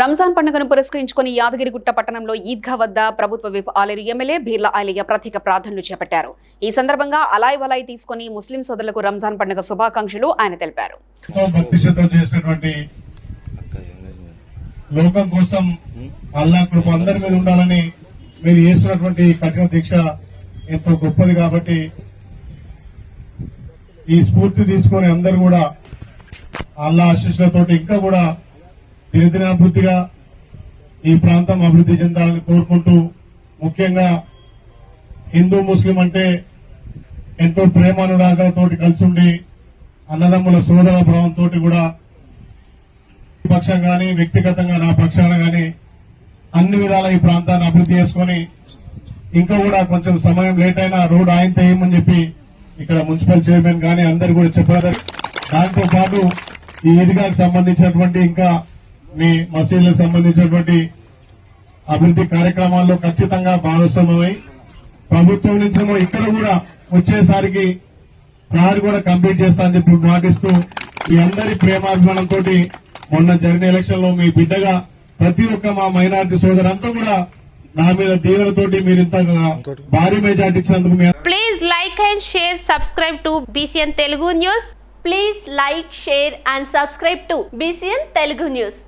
రంజాన్ పండుగను పురస్కరించుకుని యాదగిరిగుట్ట పట్టణంలో ఈద్గా వద్ద ప్రభుత్వ విప్ ఆలేరు ఎమ్మెల్యే బీర్ల ఆలయ్య ప్రత్యేక ప్రార్థనలు చేపట్టారు. ఈ సందర్భంగా అలాయ్ వలాయి తీసుకుని ముస్లిం సోదరులకు రంజాన్ పండుగ శుభాకాంక్షలు ఆయన తెలిపారు. లోకం కోసం అల్లా కృప అందరి మీద ఉండాలని మీరు చేస్తున్నటువంటి కఠిన దీక్ష ఎంతో గొప్పది కాబట్టి ఈ స్ఫూర్తి తీసుకొని అందరు కూడా అల్లా ఆశీస్సులతోటి ఇంకా కూడా తిరిగిన అభివృద్ధిగా ఈ ప్రాంతం అభివృద్ధి చెందాలని కోరుకుంటూ ముఖ్యంగా హిందూ ముస్లిం అంటే ఎంతో ప్రేమానురాగాలతోటి కలిసి ఉండి అన్నదమ్ముల సోదర భావంతో కూడా పక్షం గాని వ్యక్తిగతంగా నా పక్షాన గాని అన్ని విధాల ఈ ప్రాంతాన్ని అభివృద్ధి చేసుకొని ఇంకా కూడా కొంచెం సమయం లేట్ అయినా రోడ్ ఆయన వేయమని చెప్పి ఇక్కడ మున్సిపల్ చైర్మన్ గాని అందరు కూడా చెప్పారు. దాంతో పాటు ఈ ఈద్గాకు సంబంధించినటువంటి ఇంకా మీ మసీదులకు సంబంధించినటువంటి అభివృద్ధి కార్యక్రమాల్లో ఖచ్చితంగా భాగస్వామ్యమై ప్రభుత్వం నుంచేమో ఇక్కడ కూడా వచ్చేసరికి ప్రహరీ కూడా కంప్లీట్ చేస్తా అని చెప్పి మాటిస్తూ మీ అందరి ప్రేమాభిమానంతో మొన్న జరిగిన ఎలక్షన్లో మీ బిడ్డగా ప్రతి ఒక్క మా మైనార్టీ సోదరంతా కూడా నా మీద దీవెనతోటి మీరు ఇంత భారీ మెజార్టీ ఇచ్చినందుకు please like and share subscribe to BCN Telugu news please like share and subscribe to BCN Telugu news